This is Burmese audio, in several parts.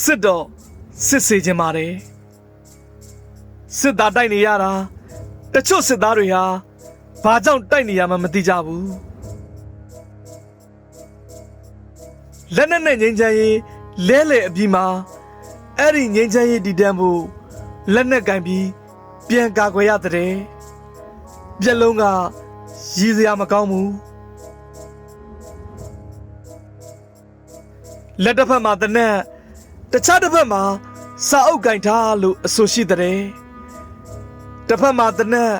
စစ်တော့စစ်စေခြင်းပါတယ်စစ်သားတိုက်နေရတာတချို့စစ်သားတွေဟာဘာကြောင့်တိုက်နေရမှမသိကြဘူးလက်နက်နဲ့ငိမ့်ချမ်းရေးလဲလေအပြီးမှာအဲ့ဒီငိမ့်ချမ်းရေးတည်တံ့ဖို့လက်နက်ကင်ပြီးပြန်ကာကွယ်ရတဲ့ပြက်လုံးကရည်စရာမကောင်းဘူးလက်တစ်ဖက်မှာတနက် တခြားတစ်ဖက်မှာစာအုပ်ကင်ထားလို့အဆိုရှိတဲ့တစ်ဖက်မှာတနက်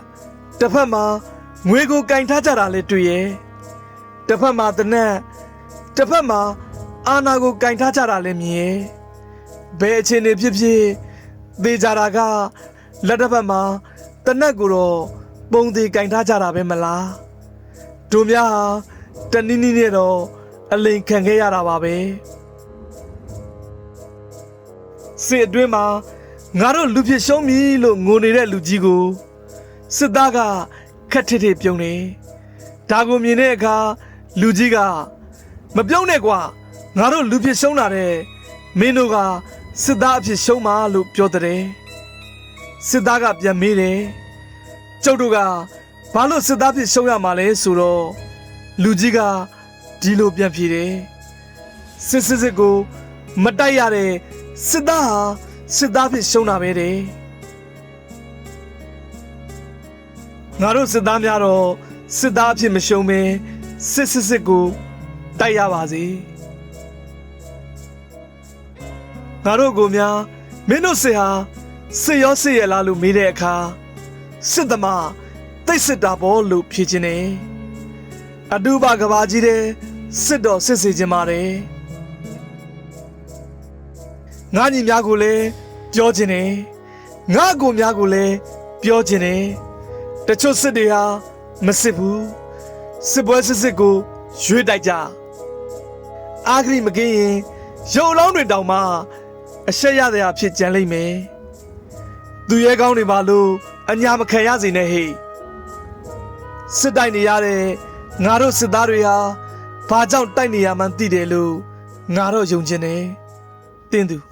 တစ်ဖက်မှာငွေကိုကင်ထားကြတာလည်းတွေ့ရဲ့တစ်ဖက်မှာတနက်တစ်ဖက်မှာအာနာကိုကင်ထားကြတာလည်းမြင်ရဲ့ဘယ်အခြေအနေဖြစ်ဖြစ်သေကြတာကလက်တစ်ဖက်မှာတနက်ကိုတော့ပုံသေးကင်ထားကြတာပဲမလားတို့များဟာတနည်းနည်းနဲ့တော့အလိန်ခံခဲ့ရတာပါပဲ စစ်အတွင်းမှာငါတို့လူဖြစ်ရှုံးပြီလို့ငိုနေတဲ့လူကြီးကိုစစ်သားကခက်ထစ်ထစ်ပြုံးနေဒါကိုမြင်တဲ့အခါလူကြီးကမပြုံးနဲ့ကွာငါတို့လူဖြစ်ရှုံးလာတဲ့မင်းတို့ကစစ်သားအဖြစ်ရှုံးပါလို့ပြောတဲ့စစ်သားကပြန်မေးတယ်ကျုပ်တို့ကဘာလို့စစ်သားဖြစ်ရှုံးရမှာလဲဆိုတော့လူကြီးကဒီလိုပြန်ဖြေတယ်စစ်စစ်စစ်ကိုမတိုက်ရတဲ့ စစ်သားဟာစစ်သားဖြစ်ရှုံးတာပဲတဲ့ငါတို့စစ်သားများတော့စစ်သားဖြစ်မရှုံးပဲစစ်စစ်စစ်ကိုတိုက်ရပါစေငါတို့ကိုများမင်းတို့စစ်ဟာစစ်ရောစစ်ရလားလို့မေးတဲ့အခါစစ်သမားတိတ်စစ်တာဘောလို့ဖြေခြင်းနဲ့အတူပါကဘာကြီးတဲ့စစ်တော်စစ်စေခြင်းပါတယ် ငါညီများကိုလည်းပြောခြင်းနဲ့ငါအကိုများကိုလည်းပြောခြင်းနဲ့တချို့စစ်တွေဟာမစစ်ဘူးစစ်ပွဲစစ်စစ်ကိုရွေးတိုက်ကြအာဂရိမကင်းရင်ရုပ်လောင်းတွေတောင်မှအရှက်ရတဲ့အဖြစ်ကြံလိမ့်မယ်သူရဲကောင်းတွေပါလို့အညာမခံရစေနဲ့ဟေ့စစ်တိုက်နေရတဲ့ငါတို့စစ်သားတွေဟာဘာကြောင့်တိုက်နေရမှန်းသိတယ်လို့ငါတို့ယုံခြင်းနဲ့တင်းသူ